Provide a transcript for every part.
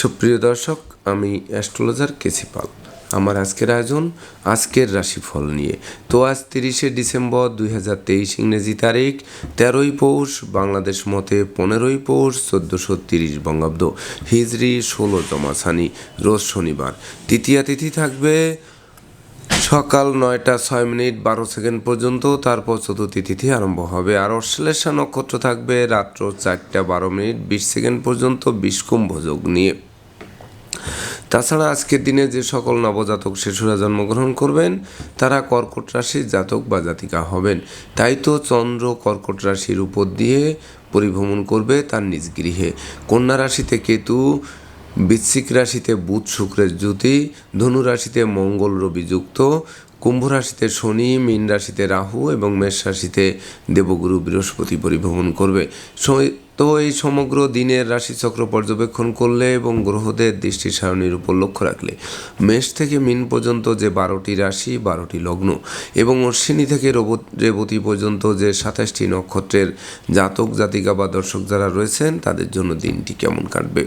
সুপ্রিয় দর্শক, আমি অ্যাস্ট্রোলজার কেসি পাল। আমার আজকের আয়োজন, আজকের রাশিফল নিয়ে। তো আজ তিরিশে ডিসেম্বর দুই হাজার তেইশ ইংরেজি তারিখ, তেরোই পৌষ, বাংলাদেশ মতে পনেরোই পৌষ, চোদ্দোশো তিরিশ বঙ্গাব্দ। হিজরি ষোলো জমাসানি, রোজ শনিবার। তৃতীয়া তিথি থাকবে সকাল নয়টা ছয় মিনিট বারো সেকেন্ড পর্যন্ত, তারপর চতুর্থী তিথি আরম্ভ হবে। আর অশ্লেষা নক্ষত্র থাকবে রাত্র চারটা বারো মিনিট বিশ সেকেন্ড পর্যন্ত বিষ্কুম্ভ যোগ নিয়ে। তাছাড়া আজকের দিনে যে সকল নবজাতক শিশুরা জন্মগ্রহণ করবেন, তারা কর্কট রাশির জাতক বা জাতিকা হবেন। তাই তো চন্দ্র কর্কট রাশির উপর দিয়ে পরিভ্রমণ করবে তার নিজ গৃহে। কন্যা রাশিতে কেতু বৃশ্চিক রাশিতে বুধ শুক্রের জ্যোতি, ধনু রাশিতে মঙ্গল রবি যুক্ত, কুম্ভ রাশিতে শনি, মীন রাশিতে রাহু এবং মেষ রাশিতে দেবগুরু বৃহস্পতি পরিভ্রমণ করবে। তো এই সমগ্র দিনের রাশিচক্র পর্যবেক্ষণ করলে এবং গ্রহদের দৃষ্টি সারণীর উপর লক্ষ্য রাখলে মেষ থেকে মিন পর্যন্ত যে বারোটি রাশি, বারোটি লগ্ন এবং অশ্বিনী থেকে রব- রেবতী পর্যন্ত যে সাতাশটি নক্ষত্রের জাতক, জাতিকা বা দর্শক যারা রয়েছেন, তাদের জন্য দিনটি কেমন কাটবে?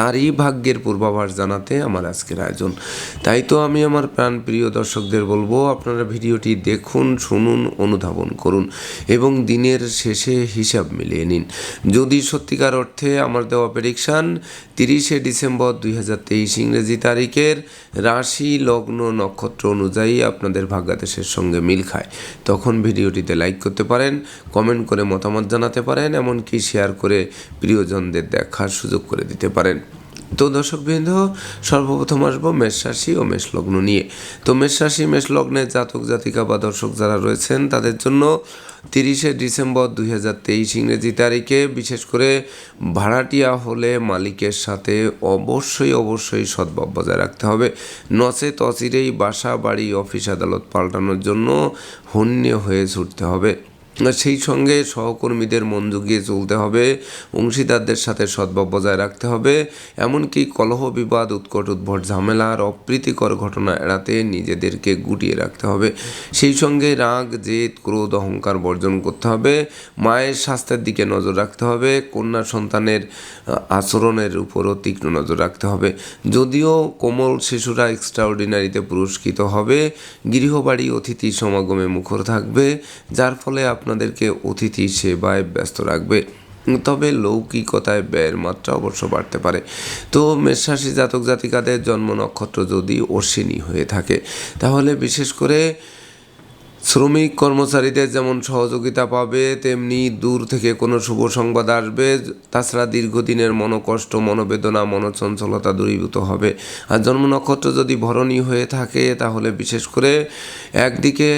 তারই ভাগ্যের পূর্বাভাস জানাতে আমার আজকের আয়োজন। তাই তো আমি আমার প্রাণ প্রিয় দর্শকদের বলব, আপনারা ভিডিওটি দেখুন, শুনুন, অনুধাবন করুন এবং দিনের শেষে হিসাব মিলিয়ে নিন। যদি সত্যিকার অর্থে আমার দেওয়া প্রেডিকশান তিরিশে ডিসেম্বর দুই হাজার তেইশ ইংরেজি তারিখের রাশি, লগ্ন, নক্ষত্র অনুযায়ী আপনাদের ভাগ্যাদেশের সঙ্গে মিল খায়। তখন ভিডিওটিতে লাইক করতে পারেন কমেন্ট করে মতামত জানাতে পারেন, এমনকি শেয়ার করে প্রিয়জনদের দেখার সুযোগ করে দিতে পারেন। তো দর্শক দর্শকবৃন্দ, সর্বপ্রথম আসব মেষ রাশি ও মেষ লগ্ন নিয়ে। তো মেষ রাশি, মেষ লগ্নের জাতক, জাতিকা বা দর্শক যারা রয়েছেন, তাদের জন্য তিরিশে ডিসেম্বর দুই হাজার তেইশ ইংরেজি তারিখে বিশেষ করে ভাড়াটিয়া হলে মালিকের সাথে অবশ্যই অবশ্যই সদ্ভাব বজায় রাখতে হবে। নচেত অচিরেই বাসা, বাড়ি, অফিস, আদালত পাল্টানোর জন্য হন্য হয়ে ছুটতে হবে। সেই সঙ্গে সহকর্মীদের মন জুগিয়ে চলতে হবে, অংশীদারদের সাথে সদ্ভাব বজায় রাখতে হবে, এমনকি কলহ বিবাদ, উৎকট উদ্ভট ঝামেলার অপ্রীতিকর ঘটনা এড়াতে নিজেদেরকে গুটিয়ে রাখতে হবে। সেই সঙ্গে রাগ, জেদ, ক্রোধ, অহংকার বর্জন করতে হবে, মায়ের স্বাস্থ্যের দিকে নজর রাখতে হবে, কন্যা সন্তানের আচরণের উপরও তীক্ষ্ণ নজর রাখতে হবে। যদিও কোমল শিশুরা এক্সট্রাঅর্ডিনারিতে পুরস্কৃত হবে, গৃহবাড়ি, অতিথি সমাগমে মুখর থাকবে, যার ফলে আপনাদেরকে অতিথি সেবায় ব্যস্ত রাখবে। তবে লৌকিকতায় ব্যয়ের মাত্রা অবশ্য বাড়তে পারে। তো মেষরাশি জাতক জাতিকাদের জন্ম নক্ষত্র যদি অশ্বিনী হয়ে থাকে, তাহলে বিশেষ করে শ্রমিক কর্মচারীদের যেমন সহযোগিতা পাবে, তেমনি দূর থেকে কোনো শুভ সংবাদ আসবে। তাছাড়া দীর্ঘদিনের মনোকষ্ট, মনোবেদনা, মনোচঞ্চলতা দূরীভূত হবে। আর জন্ম নক্ষত্র যদি ভরণী হয়ে থাকে, তাহলে বিশেষ করে একদিকে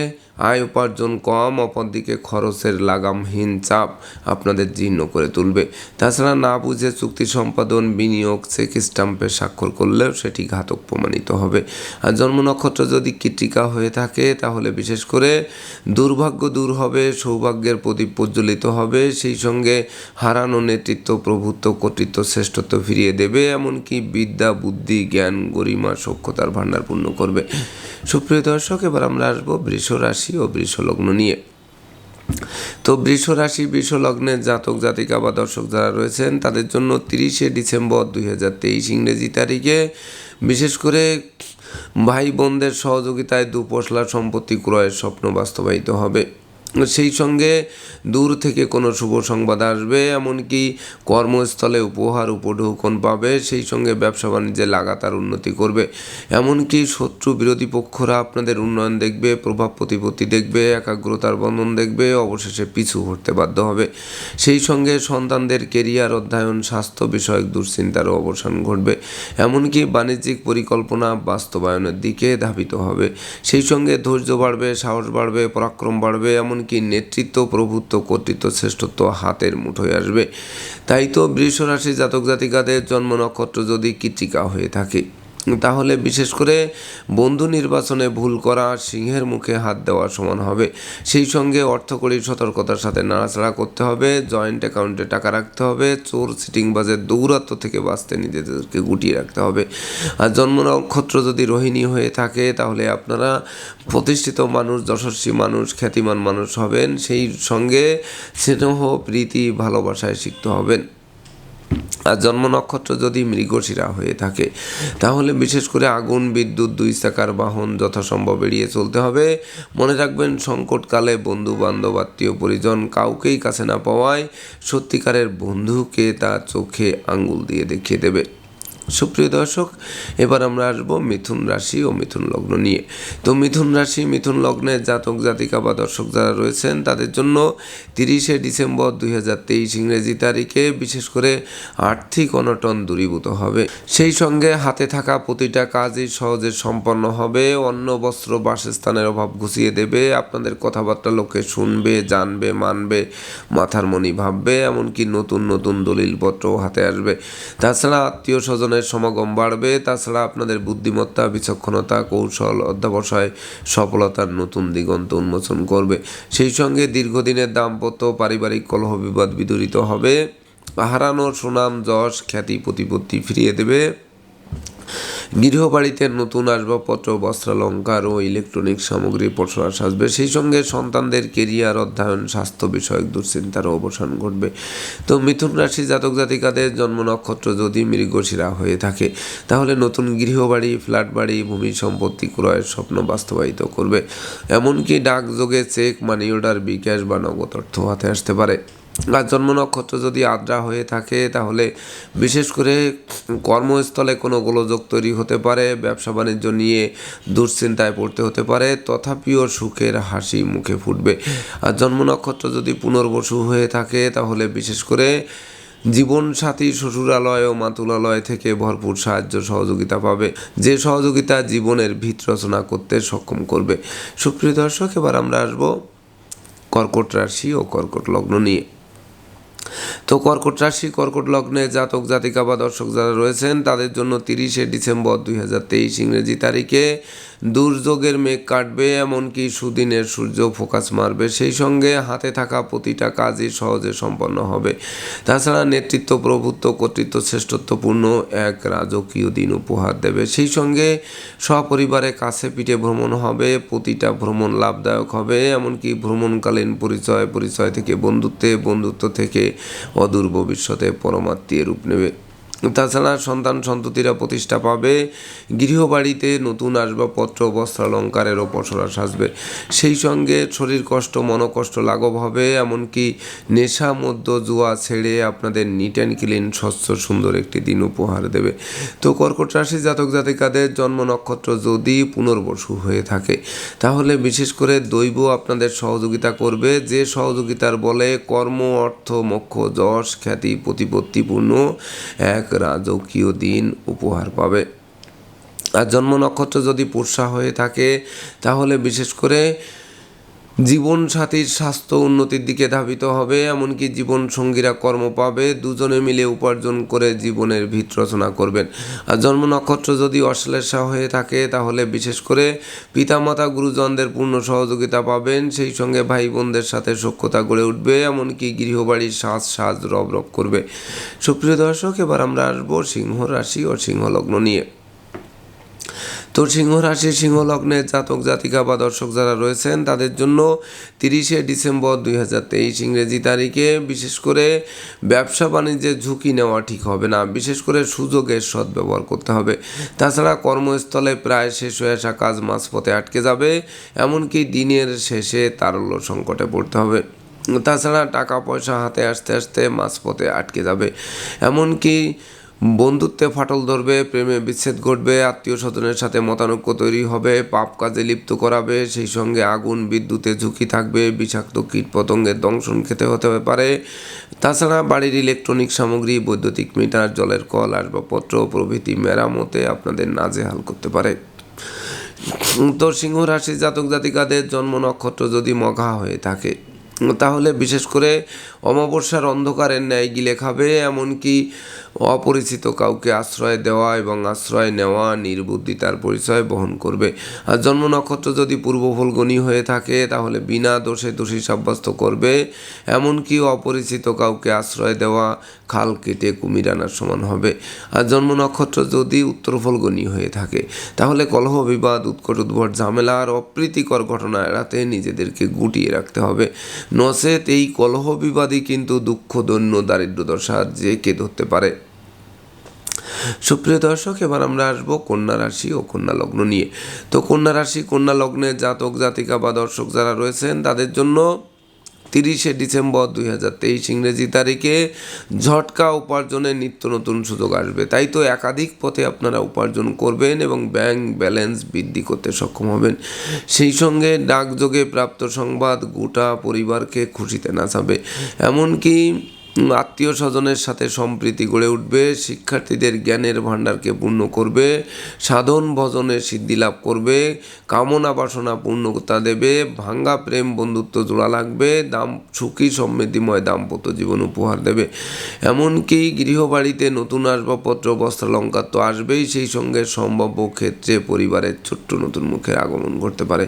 আয় উপার্জন কম, অপরদিকে খরচের লাগামহীন চাপ আপনাদের জীর্ণ করে তুলবে। তাছাড়া না বুঝে চুক্তি সম্পাদন, বিনিয়োগ, চেক স্টাম্পে স্বাক্ষর করলেও সেটি ঘাতক প্রমাণিত হবে। আর জন্ম নক্ষত্র যদি কৃতিকা হয়ে থাকে, তাহলে বিশেষ করে দুর্ভাগ্য দূর হবে, সৌভাগ্যের প্রদীপ প্রজ্বলিত হবে, সেই সঙ্গে হারানো নেতৃত্ব প্রভুত্ব, কর্তৃত্ব, শ্রেষ্ঠত্ব ফিরিয়ে দেবে, এমনকি বিদ্যা, বুদ্ধি, জ্ঞান, গরিমা সক্ষতার ভাণ্ডার পূর্ণ করবে। সুপ্রিয় দর্শক, এবার আমরা আসব বৃষ রাশি ও বৃষলগ্ন নিয়ে। তো বৃষ রাশি বৃষ জাতক, জাতিকা বা দর্শক যারা রয়েছেন, তাদের জন্য তিরিশে ডিসেম্বর দুই হাজার তেইশ ইংরেজি তারিখে বিশেষ করে ভাই বোনদের সহযোগিতায় দুপশলা সম্পত্তি ক্রয়ের স্বপ্ন বাস্তবায়িত হবে। সেই সঙ্গে দূর থেকে কোনো শুভ সংবাদ আসবে, এমনকি কর্মস্থলে উপহার উপঢৌকন পাবে, সেই সঙ্গে ব্যবসা বাণিজ্যে লাগাতার উন্নতি করবে। এমনকি শত্রু বিরোধী পক্ষরা আপনাদের উন্নয়ন দেখবে, প্রভাব প্রতিপত্তি দেখবে, একাগ্রতার বন্ধন দেখবে, অবশেষে পিছু হতে বাধ্য হবে। সেই সঙ্গে সন্তানদের কেরিয়ার অধ্যয়ন, স্বাস্থ্য বিষয়ক দুশ্চিন্তারও অবসান ঘটবে। এমনকি বাণিজ্যিক পরিকল্পনা বাস্তবায়নের দিকে ধাবিত হবে। সেই সঙ্গে ধৈর্য বাড়বে, সাহস বাড়বে, পরাক্রম বাড়বে এমনকি নেতৃত্ব, প্রভুত্ব, কর্তৃত্ব, শ্রেষ্ঠত্ব হাতের মুঠোয় আসবে। তাই তো বৃষ রাশি জাতক জাতিকাদের জন্ম নক্ষত্র যদি কৃতিকা হয়ে থাকে। তাহলে বিশেষ করে বন্ধু নির্বাচনে ভুল করা সিংহের মুখে হাত দেওয়ার সমান হবে। সেই সঙ্গে অর্থকরী সতর্কতার সাথে নাড়াচাড়া করতে হবে জয়েন্ট অ্যাকাউন্টে টাকা রাখতে হবে, চোর সিটিং সিটিংবাজের দৌরাত্ম থেকে বাঁচতে নিজেদেরকে গুটিয়ে রাখতে হবে। আর জন্ম নক্ষত্র যদি রোহিণী হয়ে থাকে, তাহলে আপনারা প্রতিষ্ঠিত মানুষ, যশস্বী মানুষ, খ্যাতিমান মানুষ হবেন। সেই সঙ্গে স্নেহ, প্রীতি, ভালোবাসায় শিখতে হবেন। আর জন্ম নক্ষত্র যদি মৃগশিরা হয়ে থাকে, তাহলে বিশেষ করে আগুন, বিদ্যুৎ, দুই চাকার বাহন যথাসম্ভব এড়িয়ে চলতে হবে। মনে রাখবেন, সংকটকালে বন্ধু বান্ধব আত্মীয় পরিজন কাউকেই কাছে না পাওয়ায় সত্যিকারের বন্ধুকে তার চোখে আঙ্গুল দিয়ে দেখিয়ে দেবে। সুপ্রিয় দর্শক, এবার আমরা আসব মিথুন রাশি ও মিথুন লগ্ন নিয়ে। তো মিথুন রাশি, মিথুন লগ্নের জাতক, জাতিকা বা দর্শক যারা রয়েছেন, তাদের জন্য তিরিশে ডিসেম্বর দুই হাজার তেইশ ইংরেজি তারিখে বিশেষ করে আর্থিক অনটন দূরীভূত হবে। সেই সঙ্গে হাতে থাকা প্রতিটা কাজই সহজে সম্পন্ন হবে। অন্ন, বস্ত্র, বাসস্থানের অভাব ঘুষিয়ে দেবে। আপনাদের কথাবার্তা লোকে শুনবে, জানবে, মানবে, মাথার মনি ভাববে, এমনকি নতুন নতুন দলিলপত্রও হাতে আসবে। তাছাড়া আত্মীয় স্বজনের সমাগম বাড়বে। তাছাড়া আপনাদের বুদ্ধিমত্তা, বিচক্ষণতা, কৌশল, অধ্যাবসায় সফলতার নতুন দিগন্ত উন্মোচন করবে। সেই সঙ্গে দীর্ঘদিনের দাম্পত্য, পারিবারিক কলহ বিবাদ বিদরিত হবে। হারানো সুনাম, যশ, খ্যাতি, প্রতিপত্তি ফিরিয়ে দেবে। গৃহবাড়িতে নতুন আসবাবপত্র, বস্ত্রালঙ্কার ও ইলেকট্রনিক সামগ্রী প্রসার আসবে সেই সঙ্গে সন্তানদের কেরিয়ার অধ্যয়ন, স্বাস্থ্য বিষয়ক দুশ্চিন্তার অবসান ঘটবে। তো মিথুন রাশি জাতক জাতিকাদের জন্ম নক্ষত্র যদি মৃগশিরা হয়ে থাকে, তাহলে নতুন গৃহবাড়ি ফ্ল্যাট বাড়ি ভূমি সম্পত্তি ক্রয়ের স্বপ্ন বাস্তবায়িত করবে। এমনকি ডাকযোগে চেক মানি অর্ডার বিকাশ বা নগদ অর্থ হাতে আসতে পারে। আর জন্ম নক্ষত্র যদি আদ্রা হয়ে থাকে, তাহলে বিশেষ করে কর্মস্থলে কোনো গোলযোগ তৈরি হতে পারে, ব্যবসা বাণিজ্য নিয়ে দুশ্চিন্তায় পড়তে হতে পারে, তথাপিও সুখের হাসি মুখে ফুটবে। আর জন্ম নক্ষত্র যদি পুনর্বসু হয়ে থাকে, তাহলে বিশেষ করে জীবনসাথী, শ্বশুরালয় ও মাতুলালয় থেকে ভরপুর সাহায্য সহযোগিতা পাবে, যে সহযোগিতা জীবনের ভিত রচনা করতে সক্ষম করবে। সুপ্রিয় দর্শক, এবার আমরা আসব কর্কট রাশি ও কর্কট লগ্ন নিয়ে। তো কর্কট রাশি, কর্কট লগ্নে জাতক, জাতিকা বা দর্শক যারা রয়েছেন, তাদের জন্য তিরিশে ডিসেম্বর দুই হাজার তেইশ ইংরেজি তারিখে দুর্যোগের মেঘ কাটবে, এমনকি সুদিনের সূর্য ফোকাস মারবে। সেই সঙ্গে হাতে থাকা প্রতিটা কাজই সহজে সম্পন্ন হবে। তাছাড়া নেতৃত্ব, প্রভুত্ব, কর্তৃত্ব শ্রেষ্ঠত্বপূর্ণ এক রাজকীয় দিন উপহার দেবে। সেই সঙ্গে সপরিবারে কাছে পিঠে ভ্রমণ হবে, প্রতিটা ভ্রমণ লাভদায়ক হবে, এমনকি ভ্রমণকালীন পরিচয় পরিচয় থেকে বন্ধুত্বে, বন্ধুত্ব থেকে অদূর ভবিষ্যতে পরমাত্মীয় রূপ নেবে। তাছাড়া সন্তান সন্ততিরা প্রতিষ্ঠা পাবে, গৃহবাড়িতে নতুন আসবাবপত্র বস্ত্রালঙ্কারেরও পসরা সাজবে। সেই সঙ্গে শরীর কষ্ট, মনকষ্ট লাঘব হবে, এমনকি নেশা মধ্য জুয়া ছেড়ে আপনাদের নিট অ্যান্ড ক্লিন স্বচ্ছ, সুন্দর একটি দিন উপহার দেবে। তো কর্কট রাশি জাতক জাতিকাদের জন্ম নক্ষত্র যদি পুনর্বসু হয়ে থাকে, তাহলে বিশেষ করে দৈব আপনাদের সহযোগিতা করবে। যে সহযোগিতার বলে কর্ম, অর্থ, মোক্ষ, যশ, খ্যাতি, প্রতিপত্তিপূর্ণ, এক রাজকীয় দিন উপহার পাবে। আর জন্ম নক্ষত্র যদি পুরসা হয়ে থাকে তাহলে বিশেষ করে জীবনসাথীর স্বাস্থ্য উন্নতির দিকে ধাবিত হবে, এমনকি জীবন সঙ্গীরা কর্ম পাবে, দুজনে মিলে উপার্জন করে জীবনের ভিত রচনা করবেন। আর জন্ম নক্ষত্র যদি অশ্লেষা হয়ে থাকে, তাহলে বিশেষ করে পিতামাতা গুরুজনদের পূর্ণ সহযোগিতা পাবেন, সেই সঙ্গে ভাই বোনদের সাথে সখ্যতা গড়ে উঠবে, এমনকি গৃহবাড়ির সাজ সাজ রব রব করবে। সুপ্রিয় দর্শক, এবার আমরা আসব সিংহ রাশি ও সিংহলগ্ন নিয়ে। তো সিংহ রাশি, সিংহ লগ্নের জাতক, জাতিকা বা দর্শক যারা রয়েছেন, তাদের জন্য তিরিশে ডিসেম্বর দুই হাজার তেইশ ইংরেজি তারিখে বিশেষ করে ব্যবসা বাণিজ্যের ঝুঁকি নেওয়া ঠিক হবে না। বিশেষ করে সুযোগের সদ্ব্যবহার করতে হবে। তাছাড়া কর্মস্থলে প্রায় শেষ হয়ে আসা কাজ মাঝপথে আটকে যাবে, এমনকি দিনের শেষে তারল্য সংকটে পড়তে হবে। তাছাড়া টাকা পয়সা হাতে আসতে আসতে মাঝপথে আটকে যাবে। এমনকি বন্ধুত্বে ফাটল ধরবে, প্রেমে বিচ্ছেদ ঘটবে আত্মীয় স্বজনের সাথে মতানৈক্য তৈরি হবে, পাপ কাজে লিপ্ত করাবে, সেই সঙ্গে আগুন, বিদ্যুতে ঝুঁকি থাকবে, বিষাক্ত কীট পতঙ্গের দংশন খেতে হতে পারে। তাছাড়া বাড়ির ইলেকট্রনিক সামগ্রী, বৈদ্যুতিক মিটার, জলের কল, আসবাবপত্র, প্রভৃতি মেরামতে আপনাদের নাজেহাল করতে পারে। তো সিংহ রাশি জাতক জাতিকাদের জন্ম নক্ষত্র যদি মঘা হয়ে থাকে, তাহলে বিশেষ করে অমাবস্যার অন্ধকারের ন্যায় গিলে খাবে, এমনকি অপরিচিত কাউকে আশ্রয় দেওয়া এবং আশ্রয় নেওয়া নির্বুদ্ধিতার পরিচয় বহন করবে। আর জন্ম নক্ষত্র যদি পূর্ব ফলগণী হয়ে থাকে, তাহলে বিনা দোষে দোষী সাব্যস্ত করবে। এমনকি অপরিচিত কাউকে আশ্রয় দেওয়া খাল কেটে কুমির আনার সমান হবে। আর জন্ম নক্ষত্র যদি উত্তর ফলগণী হয়ে থাকে, তাহলে কলহ, বিবাদ, উৎকট, উদ্ভট, ঝামেলা আর অপ্রীতিকর ঘটনা এড়াতে নিজেদেরকে গুটিয়ে রাখতে হবে। নচেত এই কলহ, বিবাদই কিন্তু দুঃখ, দৈন্য দারিদ্র দশা যে কে ধরতে পারে। সুপ্রিয় দর্শক, এবার আমরা আসব কন্যা রাশি ও কন্যা লগ্ন নিয়ে। তো কন্যা রাশি, কন্যা লগ্নে জাতক, জাতিকা বা দর্শক যারা রয়েছেন, তাদের জন্য তিরিশে ডিসেম্বর দুই হাজার তেইশ ইংরেজি তারিখে ঝটকা উপার্জনের নিত্য নতুন সুযোগ আসবে। তাই তো একাধিক পথে আপনারা উপার্জন করবেন এবং ব্যাংক ব্যালেন্স বৃদ্ধি করতে সক্ষম হবেন। সেই সঙ্গে ডাকযোগে প্রাপ্ত সংবাদ গোটা পরিবারকে খুশিতে নাচাবে। এমনকি আত্মীয় স্বজনের সাথে সম্প্রীতি গড়ে উঠবে, শিক্ষার্থীদের জ্ঞানের ভাণ্ডারকে পূর্ণ করবে, সাধন ভজনে সিদ্ধি লাভ করবে, কামনা বাসনা পূর্ণতা দেবে, ভাঙ্গা প্রেম বন্ধুত্ব জোড়া লাগবে, দাম, সুখী সমৃদ্ধিময় দাম্পত্য জীবন উপহার দেবে। এমনকি গৃহবাড়িতে নতুন আসবাবপত্র, বস্ত্রালঙ্কার তো আসবেই, সেই সঙ্গে সম্ভাব্য ক্ষেত্রে পরিবারের ছোট্ট নতুন মুখের আগমন ঘটতে পারে।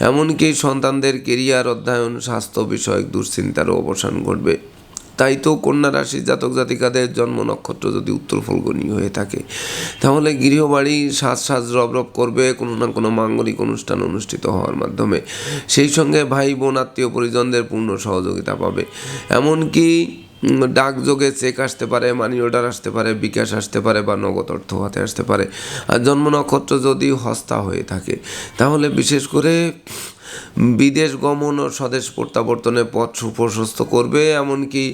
এমনকি সন্তানদের কেরিয়ার অধ্যয়ন, স্বাস্থ্য বিষয়ক দুশ্চিন্তারও অবসান ঘটবে। তাই তো কন্যা রাশি জাতক জাতিকাদের জন্ম নক্ষত্র যদি উত্তর ফলগণী হয়ে থাকে। তাহলে গৃহবাড়ি সাজ সাজ রব রব করবে, কোনো না কোনো মাঙ্গলিক অনুষ্ঠান অনুষ্ঠিত হওয়ার মাধ্যমে। সেই সঙ্গে ভাই বোন, আত্মীয় পরিজনদের পূর্ণ সহযোগিতা পাবে। এমনকি ডাকযোগে চেক আসতে পারে মানি অর্ডার আসতে পারে, বিকাশ আসতে পারে বা নগদ অর্থ হাতে আসতে পারে। আর জন্ম নক্ষত্র যদি হস্তা হয়ে থাকে, তাহলে বিশেষ করে বিদেশ গমন ও স্বদেশ প্রত্যাবর্তনের পথ সুপ্রশস্ত করবে, এমনকি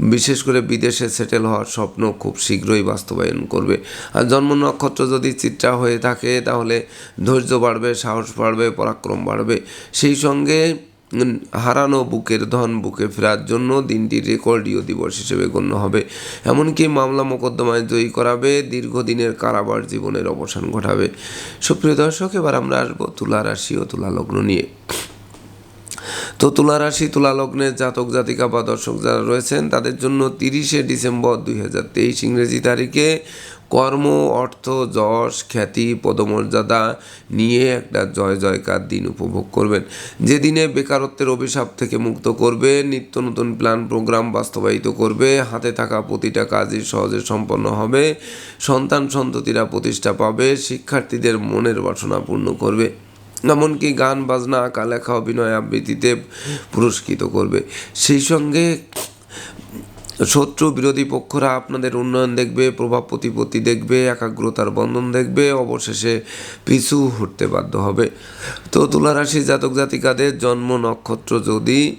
বিশেষ করে বিদেশে সেটেল হওয়ার স্বপ্ন খুব শীঘ্রই বাস্তবায়ন করবে। আর জন্ম নক্ষত্র যদি চিত্রা হয়ে থাকে, তাহলে ধৈর্য বাড়বে, সাহস বাড়বে, পরাক্রম বাড়বে। সেই সঙ্গে হারানো বুকের ধন বুকে ফেরার জন্য দিনটি রেকর্ডীয় দিবস হিসেবে গণ্য হবে। এমনকি মামলা মোকদ্দমায় জয়ী করাবে, দীর্ঘদিনের কারাবার জীবনের অবসান ঘটাবে। সুপ্রিয় দর্শক, এবার আমরা আসব তুলা রাশি ও তুলা লগ্ন নিয়ে। তো তুলা রাশি, তুলা লগ্নের জাতক, জাতিকা বা দর্শক যারা রয়েছেন, তাদের জন্য তিরিশে ডিসেম্বর দুই হাজার তেইশ ইংরেজি তারিখে কর্ম, অর্থ, যশ, খ্যাতি, পদমর্যাদা নিয়ে একটা জয় জয়কার দিন উপভোগ করবেন। যে দিনে বেকারত্বের অভিশাপ থেকে মুক্ত করবে, নিত্য নতুন প্ল্যান প্রোগ্রাম বাস্তবায়িত করবে, হাতে থাকা প্রতিটা কাজই সহজে সম্পন্ন হবে, সন্তান সন্ততিরা প্রতিষ্ঠা পাবে, শিক্ষার্থীদের মনের বাসনা পূর্ণ করবে, এমনকি গান, বাজনা আঁকা লেখা অভিনয় আবৃত্তিতে পুরস্কৃত করবে। সেই সঙ্গে শত্রু বিরোধী পক্ষরা আপনাদের উন্নয়ন দেখবে, প্রভাব প্রতিপত্তি দেখবে, একাগ্রতার বন্ধন দেখবে, অবশেষে পিছু হটতে বাধ্য হবে। তো তুলারাশি জাতক জাতিকাদের জন্ম নক্ষত্র যদি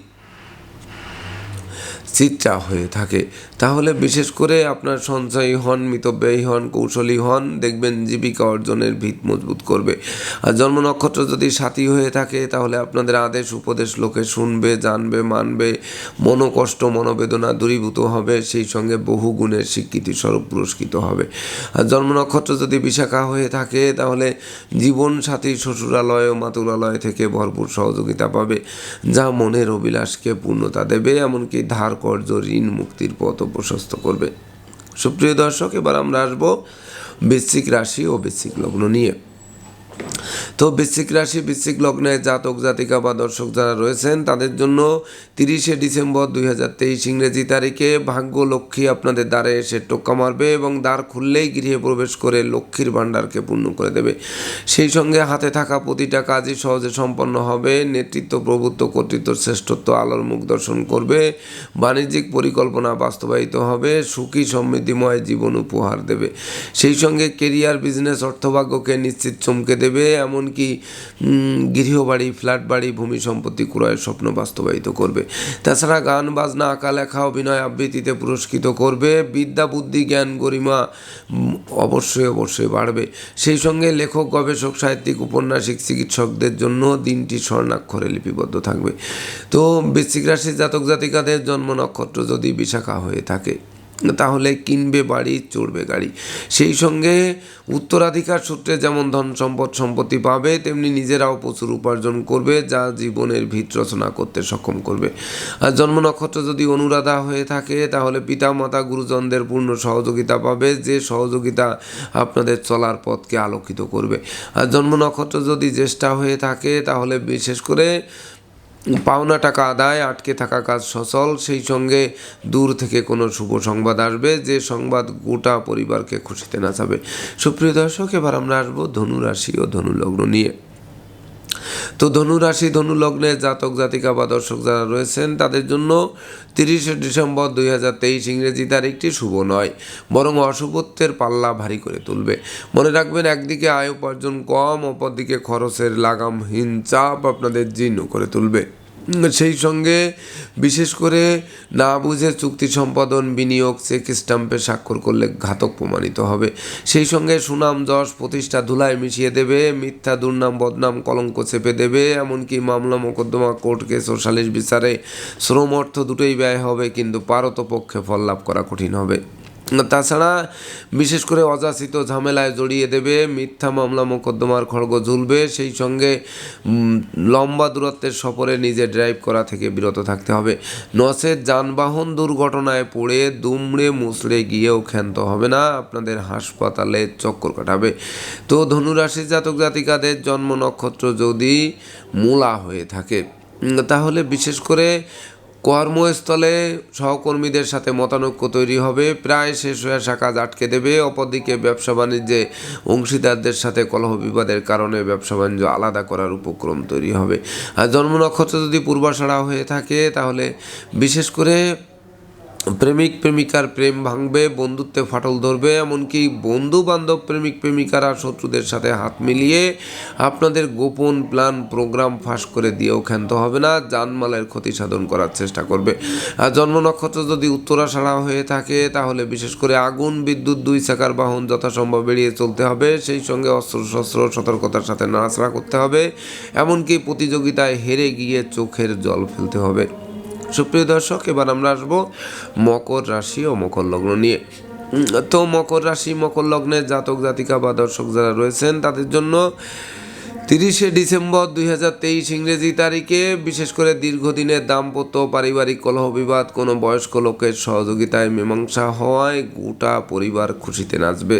চিত্রা হয়ে থাকে। তাহলে বিশেষ করে আপনার সঞ্চয়ী হন, মিতব্যয়ী হন, কৌশলী হন, দেখবেন জীবিকা অর্জনের ভিত মজবুত করবে। আর জন্ম নক্ষত্র যদি সাথী হয়ে থাকে, তাহলে আপনাদের আদেশ, উপদেশ লোকে শুনবে, জানবে, মানবে। মনোকষ্ট, মনোবেদনা দূরীভূত হবে, সেই সঙ্গে বহু গুণের স্বীকৃতি স্বরূপ পুরস্কৃত হবে। আর জন্ম নক্ষত্র যদি বিশাখা হয়ে থাকে, তাহলে জীবন সাথী শ্বশুরালয় ও মাতুলালয় থেকে ভরপুর সহযোগিতা পাবে, যা মনের অভিলাষকে পূর্ণতা দেবে। এমনকি ধার কর্য, ঋণ, মুক্তির পথ প্রশস্ত করবে। সুপ্রিয় দর্শক, এবার আমরা আসব বৃশ্চিক রাশি ও বৃশ্চিক লগ্ন নিয়ে। তো বৃশ্চিক রাশি, বৃশ্চিক লগ্নে জাতক, জাতিকা বা দর্শক যারা রয়েছেন, তাদের জন্য তিরিশে ডিসেম্বর দুই হাজার তেইশ ইংরেজি তারিখে ভাগ্য লক্ষ্মী আপনাদের দ্বারে এসে টোক্কা মারবে এবং দ্বার খুললেই গৃহে প্রবেশ করে লক্ষ্মীর ভাণ্ডারকে পূর্ণ করে দেবে। সেই সঙ্গে হাতে থাকা প্রতিটা কাজই সহজে সম্পন্ন হবে। নেতৃত্ব, প্রভুত্ব, কর্তৃত্ব, শ্রেষ্ঠত্ব, আলোর মুখ দর্শন করবে। বাণিজ্যিক পরিকল্পনা বাস্তবায়িত হবে। সুখী, সমৃদ্ধিময় জীবন উপহার দেবে। সেই সঙ্গে কেরিয়ার, বিজনেস, অর্থভাগ্যকে নিশ্চিত চমকে দেবে। এমনকি গৃহবাড়ি ফ্ল্যাট বাড়ি ভূমি সম্পত্তি ক্রয়ের স্বপ্ন বাস্তবায়িত করবে। তাছাড়া গান, বাজনা আঁকা লেখা অভিনয় আবৃত্তিতে পুরস্কৃত করবে। বিদ্যা, বুদ্ধি, জ্ঞান, গরিমা অবশ্যই অবশ্যই বাড়বে। সেই সঙ্গে লেখক, গবেষক, সাহিত্যিক, উপন্যাসিক, চিকিৎসকদের জন্য দিনটি স্বর্ণাক্ষরে লিপিবদ্ধ থাকবে। তো, বৃশ্চিক রাশির জাতক জাতিকাদের জন্ম নক্ষত্র যদি বিশাখা হয়ে থাকে তাহলে কিনবে বাড়ি, চড়বে গাড়ি। সেই সঙ্গে উত্তরাধিকার সূত্রে যেমন ধন সম্পদ সম্পত্তি পাবে, তেমনি নিজেরাও প্রচুর উপার্জন করবে, যা জীবনের ভিত রচনা করতে সক্ষম করবে। আর জন্ম নক্ষত্র যদি অনুরাধা হয়ে থাকে, তাহলে পিতা মাতা গুরুজনদের পূর্ণ সহযোগিতা পাবে, যে সহযোগিতা আপনাদের চলার পথকে আলোকিত করবে। আর জন্ম নক্ষত্র যদি জ্যেষ্ঠা হয়ে থাকে, তাহলে বিশেষ করে পাওনা টাকা আদায়, আটকে থাকা কাজ সচল। সেই সঙ্গে দূর থেকে কোনো শুভ সংবাদ আসবে, যে সংবাদ গোটা পরিবারকে খুশিতে নাচাবে। সুপ্রিয় দর্শক, এবার আমরা আসব ধনু রাশি ও ধনুলগ্ন নিয়ে। তো ধনুরাশি ধনু লগ্নে জাতক, জাতিকা বা দর্শক যারা রয়েছেন, তাদের জন্য তিরিশে ডিসেম্বর দুই হাজার তেইশ ইংরেজি তারিখটি শুভ নয়, বরং অশুভত্বের পাল্লা ভারী করে তুলবে। মনে রাখবেন, একদিকে আয় উপার্জন কম, অপরদিকে খরচের লাগামহীন চাপ আপনাদের জীর্ণ করে তুলবে। সেই সঙ্গে বিশেষ করে না বুঝে চুক্তি সম্পাদন, বিনিয়োগ, চেক স্ট্যাম্পে স্বাক্ষর করলে ঘাতক প্রমাণিত হবে। সেই সঙ্গে সুনাম, যশ, প্রতিষ্ঠা ধুলায় মিশিয়ে দেবে, মিথ্যা, দুর্নাম, বদনাম, কলঙ্ক চেপে দেবে, এমনকি মামলা, মোকদ্দমা, কোর্ট কেস ও সালিশ বিচারে শ্রম অর্থ দুটোই ব্যয় হবে, কিন্তু পারতপক্ষে ফল লাভ করা কঠিন হবে। তাছাড়া বিশেষ করে অযাচিত ঝামেলায় জড়িয়ে দেবে মিথ্যা মামলা মোকদ্দমার খড়গ ঝুলবে, সেই সঙ্গে লম্বা দূরত্বের সফরে নিজে ড্রাইভ করা থেকে বিরত থাকতে হবে। নচেত যানবাহন দুর্ঘটনায় পড়ে দুমড়ে মুচড়ে গিয়েও ক্ষান্ত হবে না, আপনাদের হাসপাতালে চক্কর কাটাবে। তো ধনুরাশি জাতক জাতিকাদের জন্ম নক্ষত্র যদি মূলা হয়ে থাকে তাহলে বিশেষ করে কর্মস্থলে সহকর্মীদের সাথে মতানৈক্য তৈরি হবে। প্রায় শেষ হয়ে আসা কাজ আটকে দেবে। অপরদিকে ব্যবসা বাণিজ্যে অংশীদারদের সাথে কলহ বিবাদের কারণে ব্যবসা বাণিজ্য আলাদা করার উপক্রম তৈরি হবে। আর জন্ম নক্ষত্র যদি পূর্বাষাড়া হয়ে থাকে, তাহলে বিশেষ করে প্রেমিক প্রেমিকার প্রেম ভাঙবে, বন্ধুত্বে ফাটল ধরবে, এমনকি বন্ধু বান্ধব প্রেমিক প্রেমিকারা শত্রুদের সাথে হাত মিলিয়ে আপনাদের গোপন প্ল্যান, প্রোগ্রাম ফাঁস করে দিয়েও ক্ষান্ত হবে না, জানমালের ক্ষতি সাধন করার চেষ্টা করবে। আর জন্ম নক্ষত্র যদি উত্তরাষাড়া হয়ে থাকে, তাহলে বিশেষ করে আগুন, বিদ্যুৎ, দুই চাকার বাহন যথাসম্ভব এড়িয়ে চলতে হবে, সেই সঙ্গে অস্ত্র শস্ত্র সতর্কতার সাথে নাড়াচাড়া করতে হবে, এমনকি প্রতিযোগিতায় হেরে গিয়ে চোখের জল ফেলতে হবে। সুপ্রিয় দর্শক, এবার আমরা আসব মকর রাশি ও মকর লগ্ন নিয়ে। তো মকর রাশি, মকর লগ্নের জাতক, জাতিকা বা দর্শক যারা রয়েছেন, তাদের জন্য তিরিশে ডিসেম্বর দুই হাজার তেইশ ইংরেজি তারিখে বিশেষ করে দীর্ঘদিনের দাম্পত্য পারিবারিক কলহ বিবাদ, কোনো বয়স্ক লোকের সহযোগিতায় মীমাংসা হওয়ায় গোটা পরিবার খুশিতে নাচবে।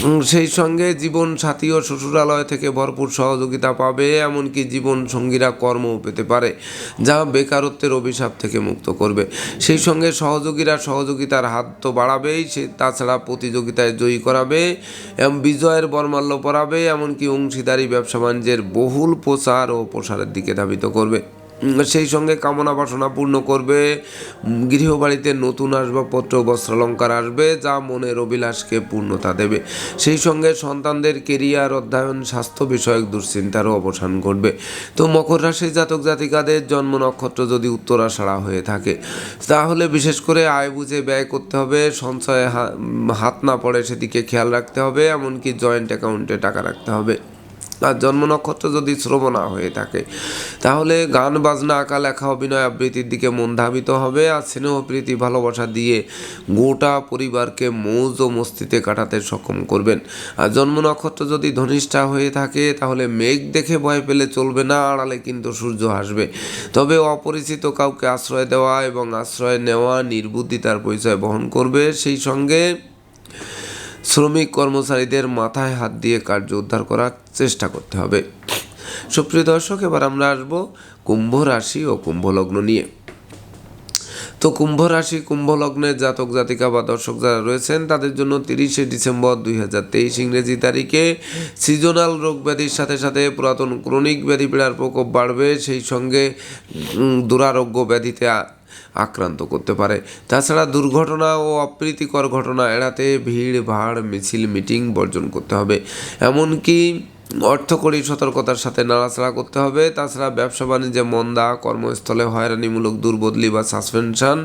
সেই সঙ্গে জীবন সাথী ও শ্বশুরালয় থেকে ভরপুর সহযোগিতা পাবে, এমনকি জীবন সঙ্গীরা কর্মও পেতে পারে, যা বেকারত্বের অভিশাপ থেকে মুক্ত করবে। সেই সঙ্গে সহযোগীরা সহযোগিতার হাত তো বাড়াবেই, সে তাছাড়া প্রতিযোগিতায় জয়ী করাবে, এবং বিজয়ের বর্মাল্য পরাবে, এমনকি অংশীদারি ব্যবসা বাণিজ্যের বহুল প্রচার ও প্রসারের দিকে ধাবিত করবে। সেই সঙ্গে কামনা বাসনা পূর্ণ করবে। গৃহবাড়িতে নতুন আসবাবপত্র, বস্ত্রালঙ্কার আসবে, যা মনের অভিলাষকে পূর্ণতা দেবে। সেই সঙ্গে সন্তানদের কেরিয়ার অধ্যয়ন, স্বাস্থ্য বিষয়ক দুশ্চিন্তারও অবসান ঘটবে। তো মকর রাশির জাতক জাতিকাদের জন্ম নক্ষত্র যদি উত্তরা উত্তরাষাড়া হয়ে থাকে, তাহলে বিশেষ করে আয় বুঝে ব্যয় করতে হবে, সঞ্চয়ে হাত না পড়ে সেদিকে খেয়াল রাখতে হবে, এমনকি জয়েন্ট অ্যাকাউন্টে টাকা রাখতে হবে। আর জন্ম নক্ষত্র যদি শ্রবণা হয়ে থাকে, তাহলে গান, বাজনা, আঁকা, লেখা, অভিনয় আবৃত্তির দিকে মন ধাবিত হবে আর স্নেহ, প্রীতি, ভালোবাসা দিয়ে গোটা পরিবারকে মৌজ ও মস্তিতে কাটাতে সক্ষম করবেন। আর জন্ম নক্ষত্র যদি ধনিষ্ঠা হয়ে থাকে, তাহলে মেঘ দেখে ভয় পেলে চলবে না, আড়ালে কিন্তু সূর্য হাসবে তবে অপরিচিত কাউকে আশ্রয় দেওয়া এবং আশ্রয় নেওয়া নির্বুদ্ধিতার পরিচয় বহন করবে, সেই সঙ্গে শ্রমিক কর্মচারীদের মাথায় হাত দিয়ে কার্য উদ্ধার করার চেষ্টা করতে হবে। সুপ্রিয় দর্শক, এবার আমরা আসব কুম্ভ রাশি ও কুম্ভ লগ্ন নিয়ে। তো কুম্ভ রাশি কুম্ভ লগ্নের জাতক, জাতিকা বা দর্শক যারা রয়েছেন, তাদের জন্য তিরিশে ডিসেম্বর দুই হাজার তেইশ ইংরেজি তারিখে সিজনাল রোগ ব্যাধির সাথে সাথে পুরাতন ক্রনিক ব্যাধি পীড়ার প্রকোপ বাড়বে, সেই সঙ্গে দুরারোগ্য ব্যাধিতে আক্রান্ত করতে পারে। তাছাড়া দুর্ঘটনা ও অপ্রীতিকর ঘটনা এড়াতে ভিড়, ভাড়, মিছিল, মিটিং বর্জন করতে হবে। এমনকি অর্থকরী সতর্কতার সাথে নাড়াচাড়া করতে হবে। তাছাড়া ব্যবসা বাণিজ্যে মন্দা, কর্মস্থলে হয়রানিমূলক দুর্বদলি বা সাসপেনশন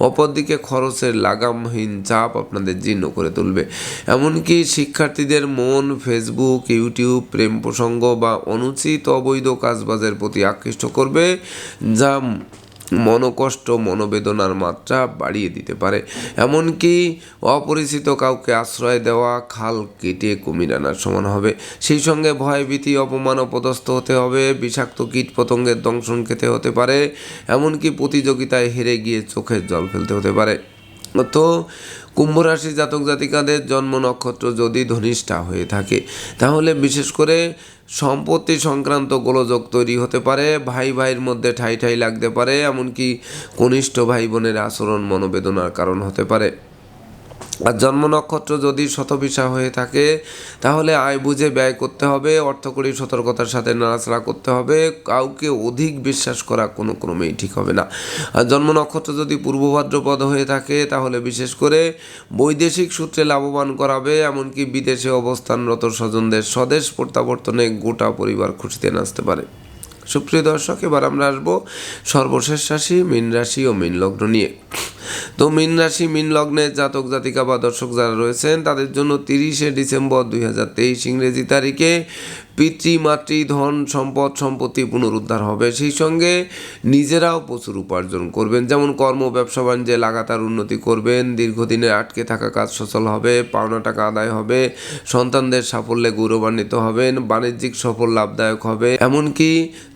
অপরদিকে খরচের লাগামহীন চাপ আপনাদের জীর্ণ করে তুলবে। এমনকি শিক্ষার্থীদের মন ফেসবুক ইউটিউব প্রেম প্রসঙ্গ বা অনুচিত অবৈধ কাজবাজের প্রতি আকৃষ্ট করবে, যা মনোকষ্ট, মনোবেদনার মাত্রা বাড়িয়ে দিতে পারে। এমনকি অপরিচিত কাউকে আশ্রয় দেওয়া, খাল কেটে কুমির আনার সমান হবে। সেই সঙ্গে ভয়, ভীতি, অপমান অপদস্থ হতে হবে, বিষাক্ত কীট পতঙ্গের দংশন খেতে হতে পারে। এমনকি প্রতিযোগিতায় হেরে গিয়ে চোখের জল ফেলতে হতে পারে। তো কুম্ভ রাশি জাতক জাতিকাদের জন্ম নক্ষত্র যদি ধনিষ্ঠা হয়ে থাকে, তাহলে বিশেষ করে সম্পত্তি সংক্রান্ত গোলযোগ তৈরি হতে পারে, ভাই ভাইয়ের মধ্যে ঠাই ঠাই লাগতে পারে, এমনকি কনিষ্ঠ ভাই বোনের আচরণ মনোবেদনার কারণ হতে পারে। আর জন্ম নক্ষত্র যদি শতবিশা হয়ে থাকে, তাহলে আয় বুঝে ব্যয় করতে হবে অর্থকরী সতর্কতার সাথে নাড়াচাড়া করতে হবে, কাউকে অধিক বিশ্বাস করা কোনো ক্রমেই ঠিক হবে না। আর জন্ম নক্ষত্র যদি পূর্ব ভাদ্রপদ হয়ে থাকে, তাহলে বিশেষ করে বৈদেশিক সূত্রে লাভবান করাবে, এমনকি বিদেশে অবস্থানরত স্বজনদের স্বদেশ প্রত্যাবর্তনে গোটা পরিবার খুশিতে নাচতে পারে। সুপ্রিয় দর্শক, এবার আমরা আসব সর্বশেষ রাশি, মীন রাশি ও মীন লগ্ন নিয়ে। তো মীন রাশি, মীন লগ্নে জাতক, জাতিকা বা দর্শক যারা রয়েছেন, তাদের জন্য তিরিশে ডিসেম্বর দুই হাজার তেইশ ইংরেজি তারিখে পিতৃ, মাতৃ, ধন, সম্পদ, সম্পত্তি পুনরুদ্ধার হবে। সেই সঙ্গে নিজেরাও প্রচুর উপার্জন করবেন। যেমন কর্ম, ব্যবসা, বাণিজ্যে লাগাতার উন্নতি করবেন। দীর্ঘদিনে আটকে থাকা কাজ সচল হবে, পাওনা টাকা আদায় হবে, সন্তানদের সাফল্যে গৌরবান্বিত হবেন, বাণিজ্যিক সফল লাভদায়ক হবে। এমনকি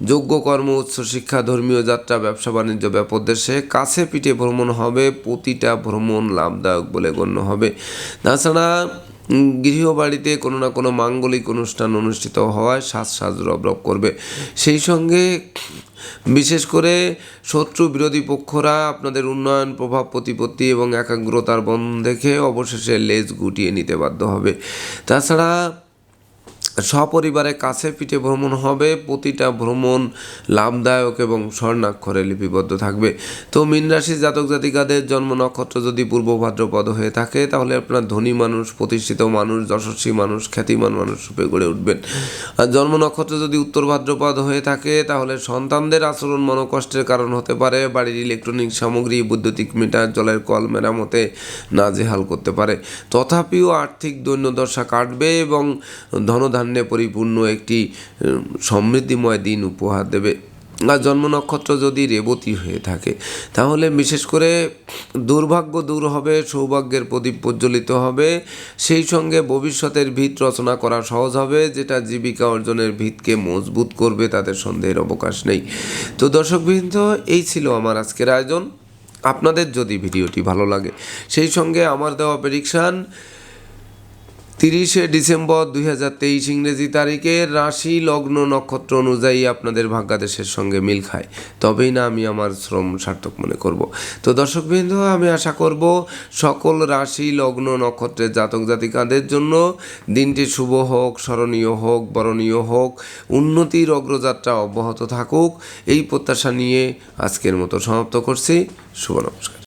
যোগ্য কর্ম উচ্চশিক্ষা ধর্মীয় যাত্রা, ব্যবসা, বাণিজ্য ব্যাপদেশে কাছে পিঠে ভ্রমণ হবে, প্রতিটা ভ্রমণ লাভদায়ক বলে গণ্য হবে। তাছাড়া গৃহবাড়িতে কোনো না কোনো মাঙ্গলিক অনুষ্ঠান অনুষ্ঠিত হওয়ায় সাজ সাজ রব রব করবে। সেই সঙ্গে বিশেষ করে শত্রু বিরোধী পক্ষরা আপনাদের উন্নয়ন, প্রভাব, প্রতিপত্তি এবং একাগ্রতার বন্ধ দেখে অবশেষে লেজ গুটিয়ে নিতে বাধ্য হবে। তাছাড়া সপরিবারে কাছে পিঠে ভ্রমণ হবে, প্রতিটা ভ্রমণ লাভদায়ক এবং স্বর্ণাক্ষরে লিপিবদ্ধ থাকবে। তো মীন জাতক জাতিকাদের জন্ম নক্ষত্র যদি পূর্ব ভাদ্রপদ হয়ে থাকে, তাহলে আপনার ধনী মানুষ, প্রতিষ্ঠিত মানুষ, যশস্বী মানুষ, খ্যাতিমান মানুষ রূপে গড়ে উঠবেন। আর জন্ম নক্ষত্র যদি উত্তর ভাদ্রপদ হয়ে থাকে, তাহলে সন্তানদের আচরণ মনোকষ্টের কারণ হতে পারে, বাড়ির ইলেকট্রনিক সামগ্রী, বৈদ্যুতিক মিটার জলের কল মেরামতে নাজেহাল করতে পারে। তথাপিও আর্থিক দৈন্যদশা কাটবে এবং ধনধান্যে পরিপূর্ণ একটি সমৃদ্ধিময় দিন উপহার দেবে। আর জন্ম নক্ষত্র যদি রেবতী হয়ে থাকে, তাহলে বিশেষ করে দুর্ভাগ্য দূর হবে, সৌভাগ্যের প্রদীপ প্রজ্বলিত হবে। সেই সঙ্গে ভবিষ্যতের ভিত রচনা করা সহজ হবে, যেটা জীবিকা অর্জনের ভিতকে মজবুত করবে, তাদের সন্দেহের অবকাশ নেই। তো দর্শকবৃন্দ, এই ছিল আমার আজকের আয়োজন। আপনাদের যদি ভিডিওটি ভালো লাগে, সেই সঙ্গে আমার দেওয়া প্রেডিকশান তিরিশে ডিসেম্বর দুই হাজার তেইশ ইংরেজি তারিখে রাশি লগ্ন নক্ষত্র অনুযায়ী আপনাদের ভাগ্যাদেশের সঙ্গে মিল খায়। তবেই না আমি আমার শ্রম সার্থক মনে করব। তো দর্শকবৃন্দ, আমি আশা করব সকল রাশি লগ্ন নক্ষত্রের জাতক জাতিকাদের জন্য দিনটি শুভ হোক, স্মরণীয় হোক, বরণীয় হোক, উন্নতির অগ্রযাত্রা অব্যাহত থাকুক। এই প্রত্যাশা নিয়ে আজকের মতো সমাপ্ত করছি। শুভ নমস্কার।